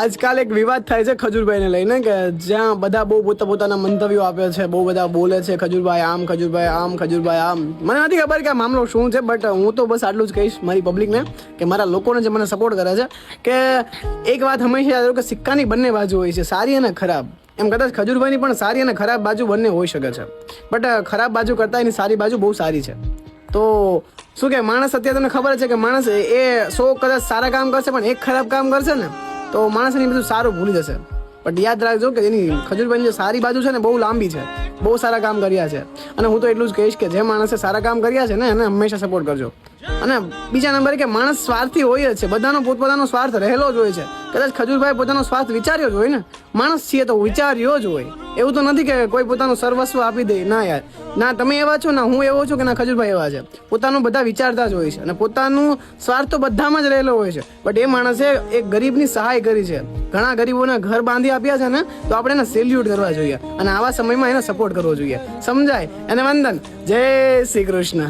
આજકાલ એક વિવાદ થાય છે ખજૂરભાઈને લઈને કે જ્યાં બધા બહુ પોતા પોતાના મંતવ્યો આપે છે, બહુ બધા બોલે છે, ખજૂરભાઈ આમ ખજૂરભાઈ આમ ખજૂરભાઈ આમ. મને નથી ખબર કે આ મામલો શું છે બટ હું તો બસ આટલું જ કહીશ મારી પબ્લિકને કે મારા લોકોને જે મને સપોર્ટ કરે છે કે એક વાત હંમેશા યાદ કે સિક્કાની બંને બાજુ હોય છે, સારી અને ખરાબ. એમ કદાચ ખજૂરભાઈની પણ સારી અને ખરાબ બાજુ બંને હોઈ શકે છે. બટ ખરાબ બાજુ કરતાં એની સારી બાજુ બહુ સારી છે. તો શું કે, માણસ અત્યારે તમને ખબર છે કે માણસ એ સો કદાચ સારા કામ કરશે પણ એક ખરાબ કામ કરશે ને? તો માણસ એની બધું સારું ભૂલી જશે. બટ યાદ રાખજો કે એની ખજૂરભાઈની જે સારી બાજુ છે ને બહુ લાંબી છે. બહુ સારા કામ કર્યા છે. અને હું તો એટલું જ કહીશ કે જે માણસે સારા કામ કર્યા છે ને, એને હંમેશા સપોર્ટ કરજો. અને બીજા નંબરે કે માણસ સ્વાર્થી હોય જ છે. બધાનો પોતપોતાનો સ્વાર્થ રહેલો જ હોય છે. કદાચ ખજૂરભાઈ પોતાનો સ્વાર્થ વિચાર્યો જ હોય ને, માણસ છીએ તો વિચાર્યો જ હોય. એવું તો નથી કે કોઈ પોતાનું સર્વસ્વ આપી દે. ના યાર. ના, તમે એવા છો, ના, હું એવો છું કે ના, ખજૂરભાઈ એવા છે. પોતાનું બધા વિચારતા જ હોય છે અને પોતાનું સ્વાર્થ તો બધામાં જ રહેલો હોય છે. બટ એ માણસે એક ગરીબની સહાય કરી છે. ઘણા ગરીબોને ઘર બાંધી આપ્યા છે ને, તો આપણે એને સેલ્યુટ કરવા જોઈએ. અને આવા સમયમાં એને સપોર્ટ કરવો જોઈએ. સમજાય? અને વંદન. જય શ્રી કૃષ્ણ.